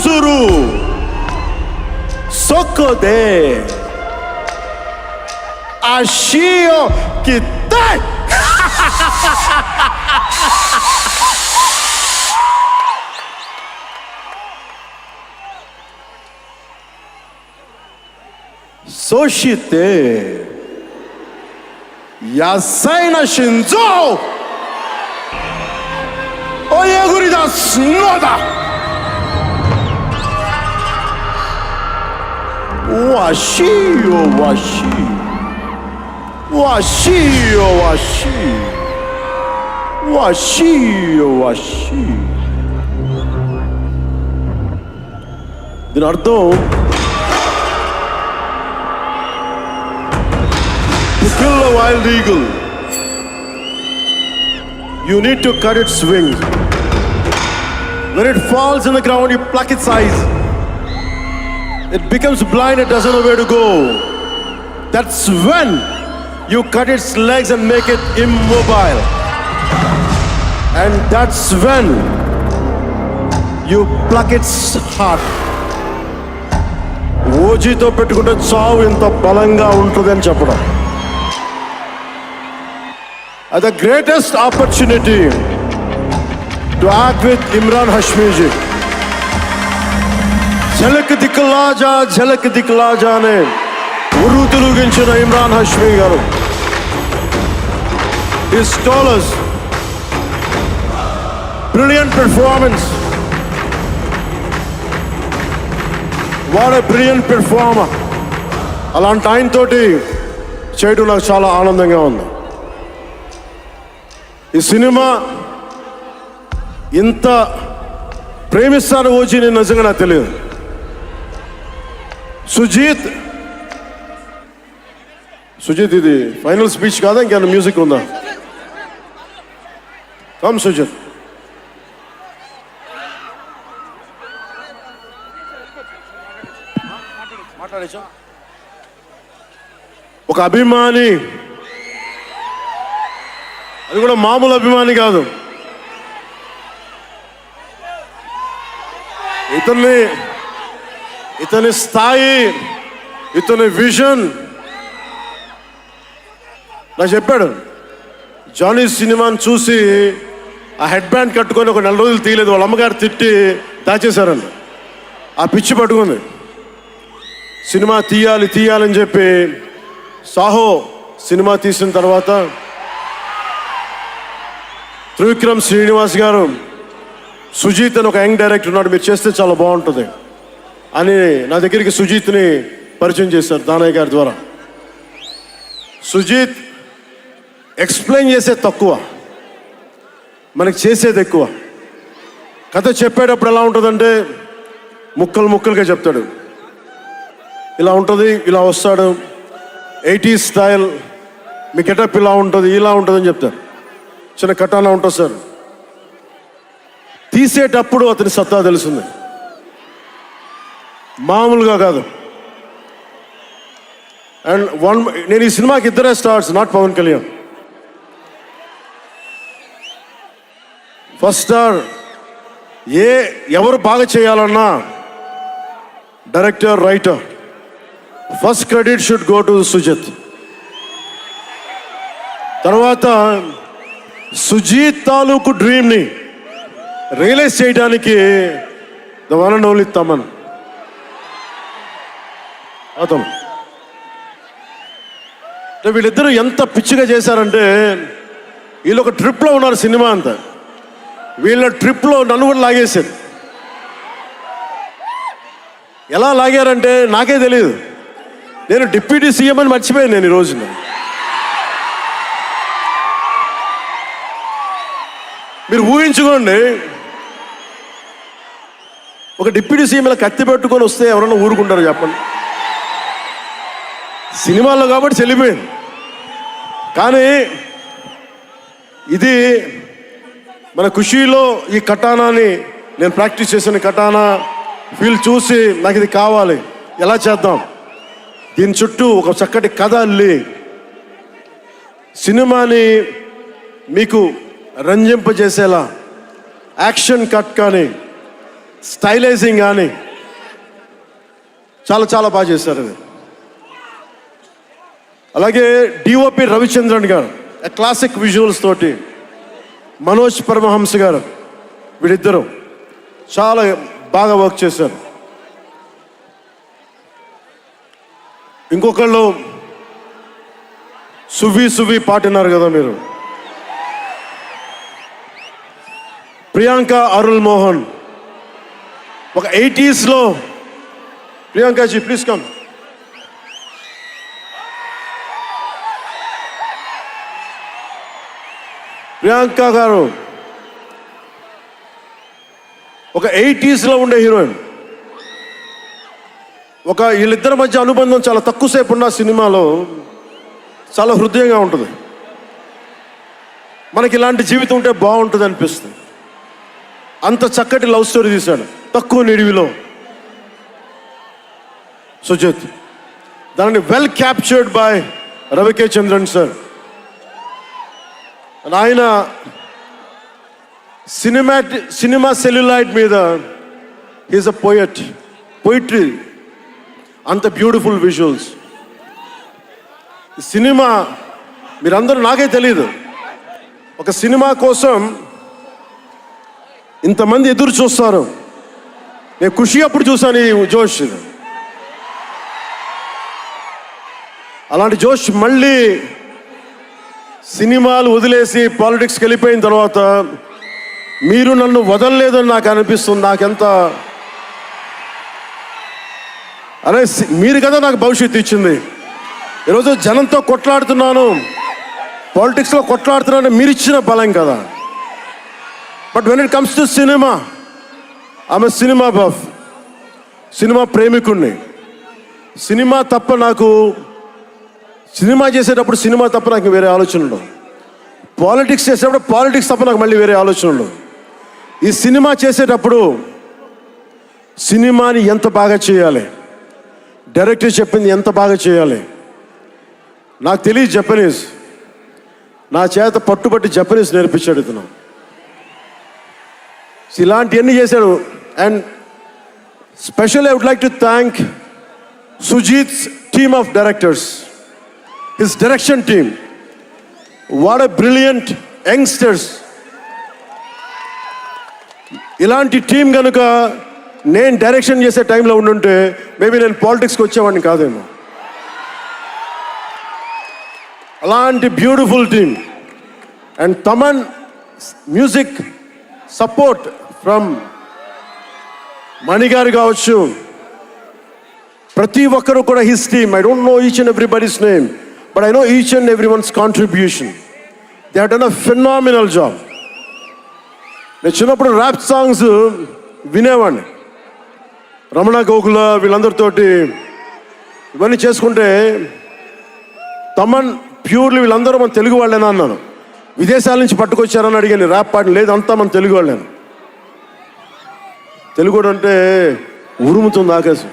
するそこで足を切ったそして野菜な心臓追いぐり出すのだ Washio Washi Washio Washi Washio Washi దీని అర్థం To kill a wild eagle, you need to cut its wings. When it falls in the ground, you pluck its eyes. It becomes blind, it doesn't know where to go. That's when you cut its legs and make it immobile. And that's when you pluck its heart. ఓజీతో పెట్టుకుంటే చావు ఇంత బలంగా ఉంటుంది అని చెప్పడం at the opportunity opportunity to act with Imran ఝలక్ దిక్లాజా ఝలక్ దిక్లాజా అనే ఉరు తిరిగించిన ఇమ్రాన్ హష్మీ గారు. ఈ స్కాలర్స్ బ్రిలియంట్ పెర్ఫార్మెన్స్ వాడ ఏ బ్రిలియంట్ పెర్ఫార్మర్ అలాంటి ఆయనతోటి చేయడం నాకు చాలా ఆనందంగా ఉంది. ఈ సినిమా ఇంత ప్రేమిస్తాను ఓజీ నేను నిజంగా నాకు తెలియదు. సుజీత్. సుజిత్ ఇది ఫైనల్ స్పీచ్ కాదా? ఇంకేమైనా మ్యూజిక్ ఉందా? కమ్ సుజిత్. ఒక అభిమాని. అది కూడా మామూలు అభిమాని కాదు. ఇతన్ని ఇతని స్థాయి ఇతని విజన్. నాకు చెప్పాడు జానీ సినిమాని చూసి ఆ హెడ్ బ్యాండ్ కట్టుకొని ఒక నెల రోజులు తీయలేదు వాళ్ళ అమ్మగారు తిట్టి దాచేశారండి ఆ పిచ్చి పట్టుకుంది. సినిమా తీయాలి తీయాలని చెప్పి సాహో సినిమా తీసిన తర్వాత త్రివిక్రమ్ శ్రీనివాస్ గారు సుజీత్ అని ఒక యంగ్ డైరెక్టర్ ఉన్నాడు మీరు చేస్తే చాలా బాగుంటుంది. అని నా దగ్గరికి సుజీత్ని పరిచయం చేశారు దానయ్య గారి ద్వారా. సుజీత్ ఎక్స్ప్లెయిన్ చేసే తక్కువ మనకి చేసేది ఎక్కువ. కథ చెప్పేటప్పుడు ఎలా ఉంటుందంటే ముక్కలు ముక్కలుగా చెప్తాడు. ఇలా ఉంటుంది ఇలా వస్తాడు ఎయిటీ స్టైల్ మీ గెటప్ ఇలా ఉంటుంది ఇలా ఉంటుందని చెప్తారు. చిన్న కటానా ఉంటుంది సార్. తీసేటప్పుడు అతని సత్తా తెలుస్తుంది. మామూలుగా కాదు. అండ్ వన్ నేను ఈ సినిమాకి ఇద్దరే stars not Pawan Kalyan. First star ఏ ఎవరు బాగా చేయాలన్నా director writer first credit should go to Sujeeth తర్వాత సుజీత్ తాలూకు డ్రీమ్ని రియలైజ్ చేయడానికి the one and only Thaman అతను వీళ్ళిద్దరూ ఎంత పిచ్చిగా చేశారంటే వీళ్ళు ఒక ట్రిప్లో ఉన్నారు సినిమా అంతా. వీళ్ళ ట్రిప్లో నన్ను కూడా లాగేశారు. ఎలా లాగారంటే నాకే తెలియదు నేను డిప్యూటీ సీఎం అని మర్చిపోయాను నేను ఈరోజు రోజున మీరు ఊహించుకోండి ఒక డిప్యూటీ సీఎం ఇలా కత్తి పెట్టుకొని వస్తే ఎవరన్నా ఊరుకుంటారు చెప్పండి. సినిమాల్లో కాబట్టి చెల్లిపోయింది. కానీ ఇది మన ఖుషీలో ఈ కటానాని నేను ప్రాక్టీస్ చేసిన కటానా ఫీల్ చూసి నాకు ఇది కావాలి. ఎలా చేద్దాం? దీని చుట్టూ ఒక చక్కటి కథ అల్లి సినిమాని మీకు రంజింపజేసేలా యాక్షన్ కట్ కానీ స్టైలైజింగ్ కానీ చాలా చాలా బాగా చేశారు అది. అలాగే డిఓపి రవిచంద్రన్ గారు క్లాసిక్ విజువల్స్ తోటి మనోజ్ పరమహంస గారు వీళ్ళిద్దరూ చాలా బాగా వర్క్ చేశారు. ఇంకొకళ్ళు సువి సువి పాటినారు కదా మీరు. ప్రియాంక అరుల్ మోహన్. ఒక ఎయిటీస్లో ప్రియాంకాజీ ప్లీజ్ కమ్ ప్రియాంక గారు ఒక ఎయిటీస్లో ఉండే హీరోయిన్. ఒక వీళ్ళిద్దరి మధ్య అనుబంధం చాలా తక్కువసేపు ఉన్న సినిమాలో చాలా హృదయంగా ఉంటుంది. మనకి ఇలాంటి జీవితం ఉంటే బాగుంటుంది అనిపిస్తుంది. అంత చక్కటి లవ్ స్టోరీ తీశాడు. తక్కువ నిడివిలో. సుజిత్. దానిని well captured by Ravi K Chandran sir ఆయన సినిమాటి సినిమా సెల్యులైట్ మీద ఈజ్ అ పోయట్ పోయిట్రీ అంత బ్యూటిఫుల్ విజువల్స్ సినిమా మీరందరూ నాకే తెలియదు ఒక సినిమా కోసం ఇంతమంది ఎదురు చూస్తారు. నేను ఖుషి అప్పుడు చూశాను ఈ జోష్. అలాంటి జోష్ మళ్ళీ సినిమాలు వదిలేసి పాలిటిక్స్కి వెళ్ళిపోయిన తర్వాత మీరు నన్ను వదలలేదని నాకు అనిపిస్తుంది. నాకెంత అరే సి- మీరు కదా నాకు భవిష్యత్తు ఇచ్చింది. ఈరోజు జనంతో కొట్లాడుతున్నాను. పాలిటిక్స్లో కొట్లాడుతున్నాను. మీరు ఇచ్చిన బలం కదా. But when it comes to cinema ఆమె సినిమా బఫ్ సినిమా ప్రేమికుణ్ణి. సినిమా తప్ప నాకు సినిమా చేసేటప్పుడు సినిమా తప్ప నాకు వేరే ఆలోచన పాలిటిక్స్ చేసేటప్పుడు పాలిటిక్స్ తప్ప నాకు మళ్ళీ వేరే ఆలోచన ఈ సినిమా చేసేటప్పుడు సినిమాని ఎంత బాగా చేయాలి? డైరెక్టర్ చెప్పింది ఎంత బాగా చేయాలి? నాకు తెలియదు జపనీస్ నా చేత పట్టుబట్టి జపనీస్ నేర్పించాడు ఇతను. ఇలాంటివన్నీ చేశాడు. And special I would like to thank Sujeeth team of directors his direction team what a brilliant youngsters ఇలాంటి టీం కనుక నేను డైరెక్షన్ చేసే టైంలో ఉండుంటే మేబీ నేను పాలిటిక్స్కి వచ్చేవాడిని కాదేమో. అలాంటి beautiful team and Thaman music support from మణిగారు కావచ్చు. ప్రతి ఒక్కరు కూడా his team I don't know each and everybody's name but I know each and every one's contribution they done a phenomenal job నేను చిన్నప్పుడు ర్యాప్ సాంగ్స్ వినేవాడిని. రమణ గోకుల వీళ్ళందరితోటి ఇవన్నీ చేసుకుంటే Thaman purely వీళ్ళందరూ మన తెలుగు వాళ్ళేనా అన్నాను. విదేశాల నుంచి పట్టుకొచ్చారని అడిగాను ర్యాప్ పాటలు లేదు అంతా మన తెలుగు వాళ్ళేను? తెలుగు అంటే ఉరుముతుంది ఆకాశం.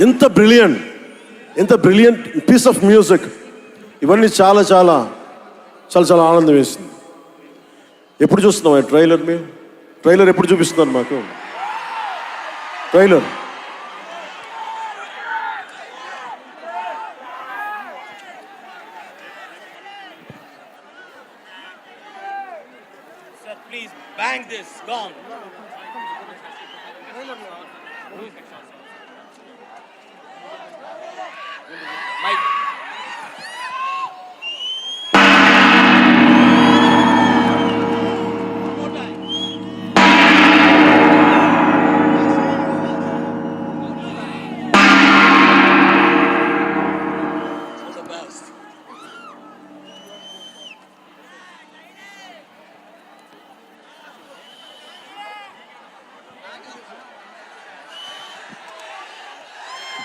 ఎంత బ్రిలియంట్ ఎంత బ్రిలియంట్ పీస్ ఆఫ్ మ్యూజిక్ ఇవన్నీ చాలా చాలా చాలా చాలా ఆనందం వేసింది. ఎప్పుడు చూస్తున్నాం ఈ ట్రైలర్ మేము ట్రైలర్ ఎప్పుడు చూపిస్తున్నారు మాకు ట్రైలర్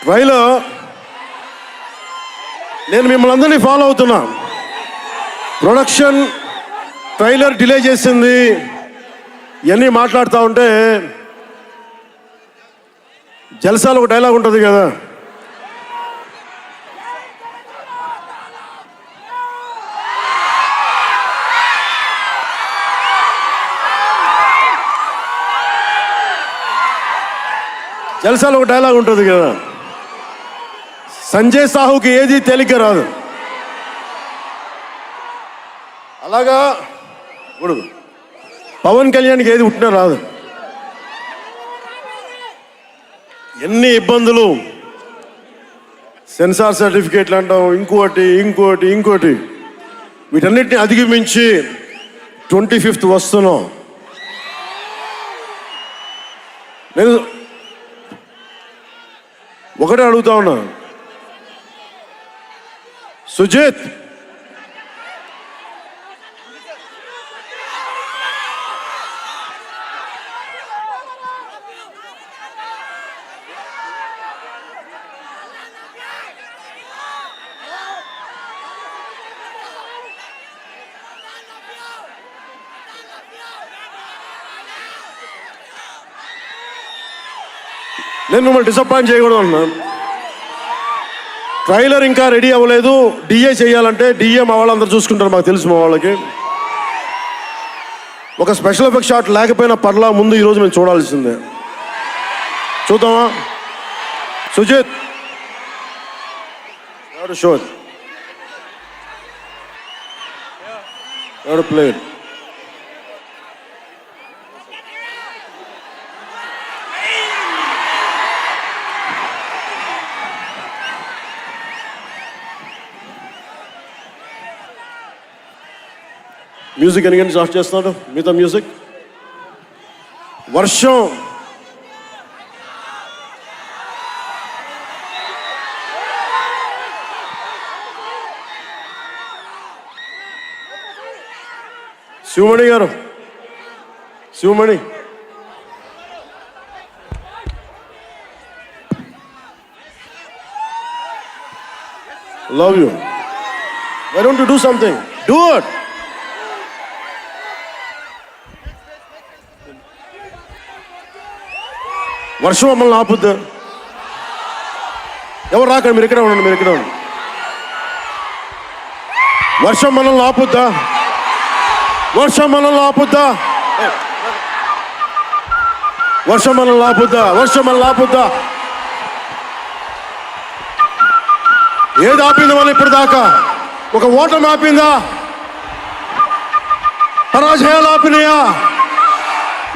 వైలో నేను మిమ్మల్ని అందరినీ ఫాలో అవుతున్నా. ప్రొడక్షన్ ట్రైలర్ డిలే చేసింది. ఇవన్నీ మాట్లాడుతూ ఉంటే జలసాలు ఒక డైలాగ్ ఉంటుంది కదా. జలసాలు ఒక డైలాగ్ ఉంటుంది కదా. సంజయ్ సాహుకి ఏది తేలిక రాదు. అలాగా ఇప్పుడు పవన్ కళ్యాణ్కి ఏది పుట్టినా రాదు. ఎన్ని ఇబ్బందులు. సెన్సార్ సర్టిఫికేట్లు అంటాం ఇంకోటి ఇంకోటి ఇంకోటి. వీటన్నిటిని అధిగమించి ట్వంటీ ఫిఫ్త్ వస్తున్నాం. నేను ఒకటే అడుగుతా ఉన్నాను సుజిత్ నేను మిమ్మల్ని డిసప్పాయింట్ చేయకూడదు అన్నాను ట్రైలర్ ఇంకా రెడీ అవ్వలేదు. డిఏ చేయాలంటే డిఏ మా వాళ్ళందరూ చూసుకుంటారు మాకు తెలుసు మా వాళ్ళకి. ఒక స్పెషల్ ఎఫెక్ట్ షాట్ లేకపోయినా పర్లా ముందు ఈరోజు మేము చూడాల్సిందే. చూద్దామా? సుజిత్. ఎవరు షో? ఎవరు మ్యూజిక్ ఎన్ని గంటలు స్టార్ట్ చేస్తున్నాడు మిగతా మ్యూజిక్ వర్షం Sivamani garu Sivamani love you why don't do something do it వర్షం మమ్మల్ని ఆపుద్దు. ఎవరు రాకండి మీరు ఇక్కడే ఉండండి మీరు ఇక్కడే ఉండండి. వర్షం మనల్ని ఆపుద్దా? వర్షం మనల్ని ఆపుద్దా? వర్షం మనల్ని ఆపుద్దా? వర్షం మనల్ని ఆపుద్దా? ఏది ఆపింది మనం ఇప్పుడు దాకా? ఒక ఓటం ఆపిందా? పరాజయాలు ఆపినాయా?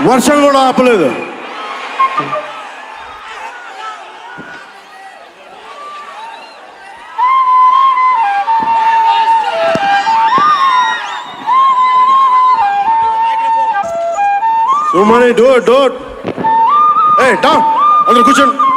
వర్షం కూడా ఆపలేదు. సుమని డోర్ డోర్ ఏ డౌన్ అందరూ కూర్చోండి.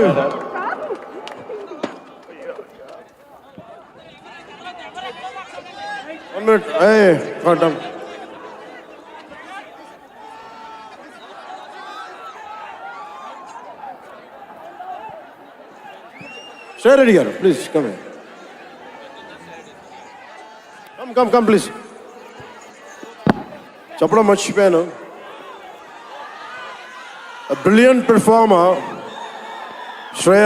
brother. One minute. Hey, please come here. Come, come, come, please. చెప్పడం మర్చిపోయాను A brilliant performer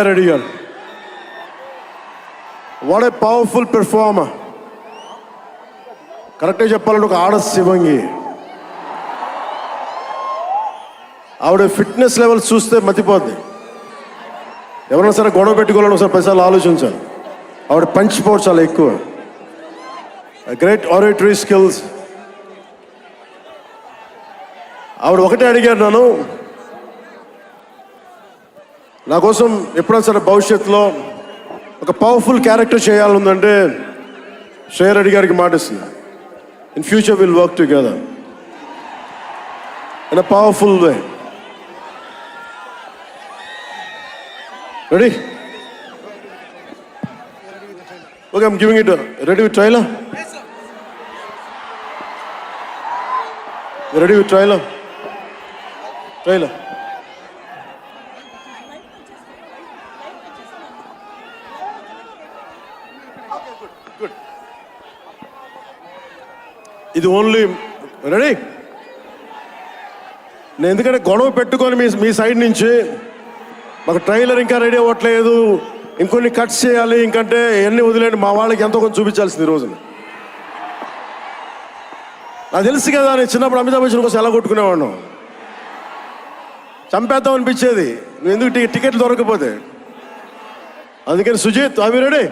రెడ్డి గారు వాట్ ఏ పవర్ఫుల్ పెర్ఫార్మర్ కరెక్ట్గా చెప్పాలంటే ఒక ఆడ శివంగి. ఆవిడ ఫిట్నెస్ లెవెల్ చూస్తే మతిపోద్ది. ఎవరైనా సరే గొడవ పెట్టుకోవాలని ఒకసారి పైసలు ఆలోచించాలి. ఆవిడ పంచ్ పవర్ చాలా ఎక్కువ. గ్రేట్ ఆరేటరీ స్కిల్స్ ఆవిడ ఒకటే అడిగాడు నన్ను నా కోసం ఎప్పుడైనా సరే భవిష్యత్తులో ఒక పవర్ఫుల్ క్యారెక్టర్ చేయాలందంటే శ్రేయ రెడ్డి గారికి మాటిస్తుంది in future will work together in a powerful way ready okay I'm giving it ready with trailer ready with trailer trailer ఇది ఓన్లీ రెడీ నేను ఎందుకంటే గొడవ పెట్టుకొని మీ మీ సైడ్ నుంచి మాకు ట్రైలర్ ఇంకా రెడీ అవ్వట్లేదు. ఇంకొన్ని కట్స్ చేయాలి. ఇంకంటే ఎన్ని వదిలేండి మా వాళ్ళకి ఎంతో కొంచెం చూపించాల్సింది ఈ రోజున. నాకు తెలుసు కదా నేను చిన్నప్పుడు అమితాబ్ బచ్చన్ కోసం ఎలా కొట్టుకునేవాడు చంపేద్దాం అనిపించేది. నువ్వు ఎందుకు టికెట్లు దొరకకపోతే? అందుకని సుజిత్ అవి రెడీ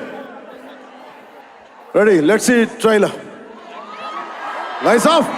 రెడీ లెట్స్ ఈ ట్రైలర్ లైస్ ఆఫ్